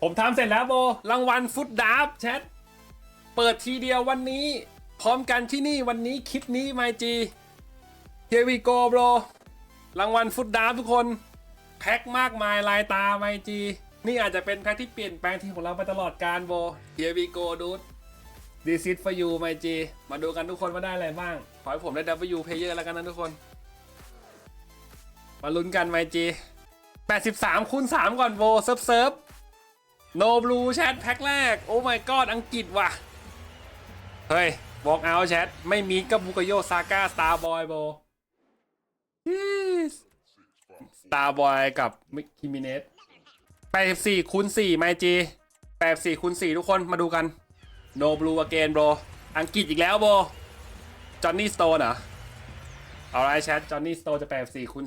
ผมทำเสร็จแล้วโบรางวัลฟุตดับแชทเปิดทีเดียววันนี้ พร้อมกันที่นี่วันนี้คลิปนี้ไมจี Here we go bro รางวัลฟุตดับทุกคน แพ็คมากมายลายตาไมจี นี่อาจจะเป็นแพ็คที่เปลี่ยนแปลงทีมของเราไปตลอดการโบ Here we go dude This is for you ไมจี มาดูกันทุกคนว่าได้อะไรบ้าง ขอให้ผมได้ W player แล้วกันนะทุกคน มาลุ้นกันไมจี83คูณ3ก่อนโบเซิร์ฟเซิร์ฟ โนบลูแชทแพ็คแรก โอ้ my god อังกฤษว่ะ เฮ้ยบอกเอาแชท ไม่มีกับบุกโยซาก้าสตาร์บอยโบสตาร์บอยกับคิมิเนส84คูณ4ไมจี84คูณ4ทุกคนมาดูกันโนบลูอเกนโบอังกฤษอีกแล้วโบจอห์นนี่สโตนเหรอเอาไรแชทจอห์นนี่สโตนจะ84คูณ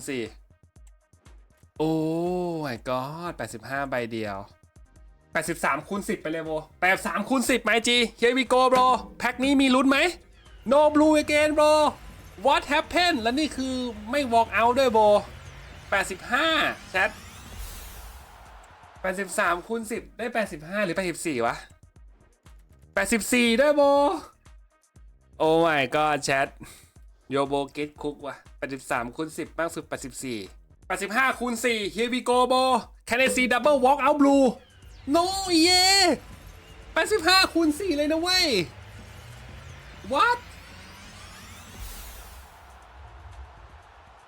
4โอ้ my god 85ใบเดียว 83คูณ10 ไปเลยโบ83คูณ10ไหมจี Here we go bro แพ็คนี้มีลุ้นไหม No blue again bro What happened และนี่คือไม่ walk out ด้วยโบ85แชท83คูณ10 ได้ 85 หรือ 84 วะ 84 ด้วยโบ Oh my god แชทโยโบเกตคุกว่ะ 83คูณ10 มากสุด 84 85คูณ4 Here we go bro Can I see double walk out blue no เย่85คูณ4เลยนะเว้ย what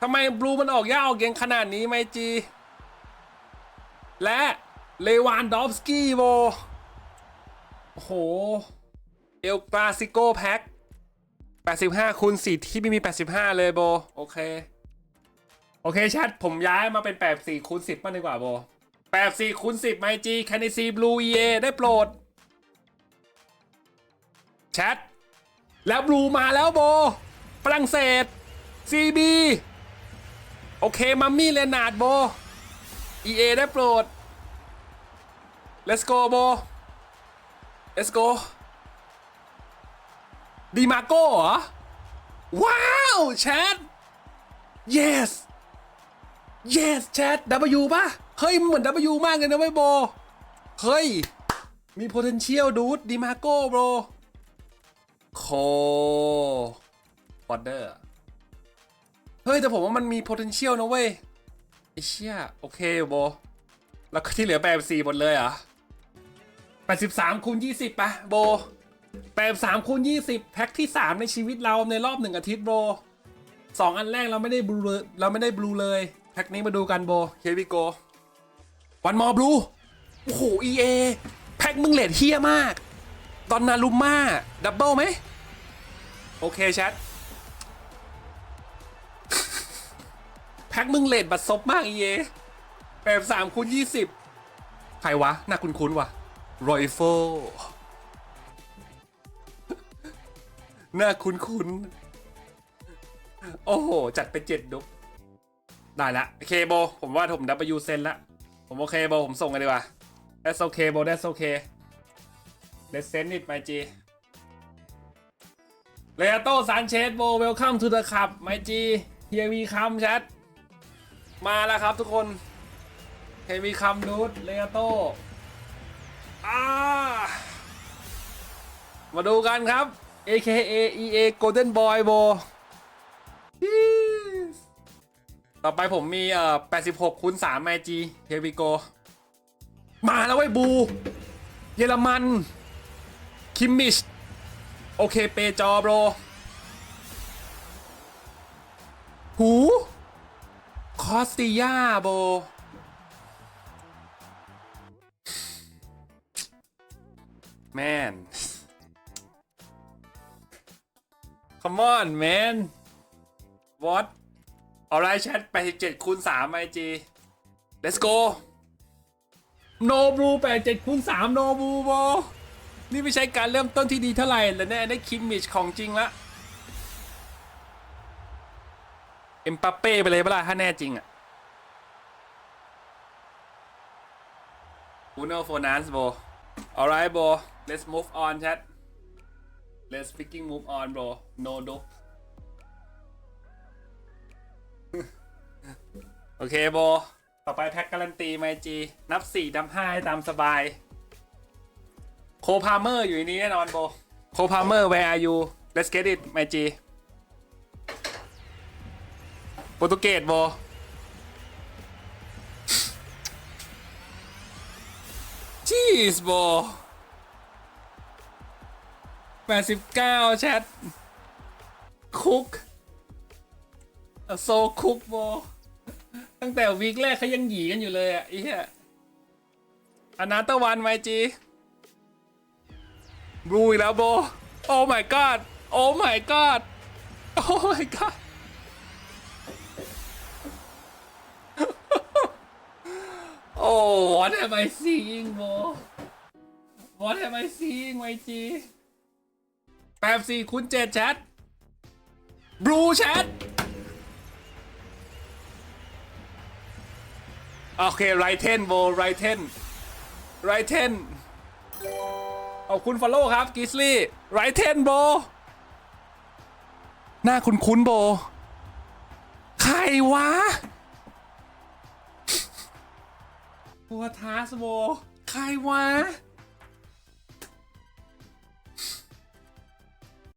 ทำไมบลูมันออกยากออกเย็นขนาดนี้ไหมจี และเลวานดอฟสกี้โบโอ้โห เอลกราซิโกแพ็ค85คูณ4ที่ไม่มี 85 เลยโบ โอเค โอเคแชทผมย้ายมาเป็น 84คูณ10มากดีกว่าโบ 84คูณ10 ไมจีแคนิซีบลูเอได้โปรด แชท แล้วบลูมาแล้วโบ ฝรั่งเศส CB โอเค มัมมี่เลนาดโบ EA ได้โปรด Let's go โบ Let's go ดีมาโก้เหรอ ว้าวแชท yes yes แชท W ป่ะ เฮ้ยมันเหมือน W มากเลยนะเว้ยโบ เฮ้ย มี potential ดูดดีมาโก้ bro โคบอดเดอร์เฮ้ย แต่ผมว่ามันมี potential นะเว้ยไอเชี่ยโอเคโบ แล้วที่เหลือแปดสี่หมดเลยเหรอแปดสิบสามคูณยี่สิบปะโบแปดสามคูณยี่สิบแพ็คที่สามในชีวิตเราในรอบหนึ่งอาทิตย์โบสองอันแรกเราไม่ได้บลูเลยเราไม่ได้บลูเลย แพ็คนี้มาดูกันโบเควิโก วันมอบลูโอ้โห EA แพ็คมึงเลดเฮียมากตอนนารุม่าดับเบิลไหมโอเคแชทแพ็คมึงเลดบัตรซบมาก EA แปดสามคูณยี่สิบใครวะน่าคุ้นๆวะรอยโฟน่าคุ้นๆโอ้โห จัดไปเจ็ดดุกได้ละโอเคโบ ผมว่าผมดับไปยูเซนละ ผมโอเคโบผมส่งกันดีกว่า that's okay โบ that's okay let's send it my G เลโต้ซานเชสโบ welcome to the club my G here we come chat มาแล้วครับทุกคนเฮมีคัมนูดเลโต้อ่ามาดูกันครับ AKA EA Golden Boy Bo ต่อไปผมมีเอ่อ86คูณ3ไมจีเฮวิโก มาแล้วเว้ยบู เยอรมัน คิมมิช โอเคเปจอโบรหู คอสติยาโบ แมน come on man what ออนไลน์แชท87คูณ3ไอจี let's go โนบลู87คูณ3โนบลูโบนี่ไม่ใช่การเริ่มต้นที่ดีเท่าไหร่แล้วแน่ได้คิมมิชของจริงละเอ็มปาเป้ไปเลยเปล่าถ้าแน่จริงอะคูโนโฟนันส์โบ alright bro let's move on chat let's freaking move on bro no dope โอเคโบ ต่อไปแพ็กการันตีไมจี นับสี่นับห้าให้ตามสบาย โคพาเมอร์อยู่ในนี้แน่นอนโบ โคพาเมอร์ where are you let's get it ไมจี โปรตุเกสโบชีสโบแปดสิบเก้าแชทคุก โซคุกโบ ตั้งแต่วีคแรกเขายังหยีกันอยู่เลยอะไอ้เหี้ยอนาตะวันไมจีบลูอีกแล้วโบ โอ้ my god โอ้ my god โอ้ my god โอ้ what am I seeing โบ what am I seeing ไมจีแปดสี่คูณเจ็ดแชทบลูแชท โอเคไรเทนโบไรเทนไรเทนขอบคุณฟอลโล่ครับกิสลี่ไรเทนโบหน้าคุณคุ้นโบ ใครวะหัวทาสโบ ใครวะ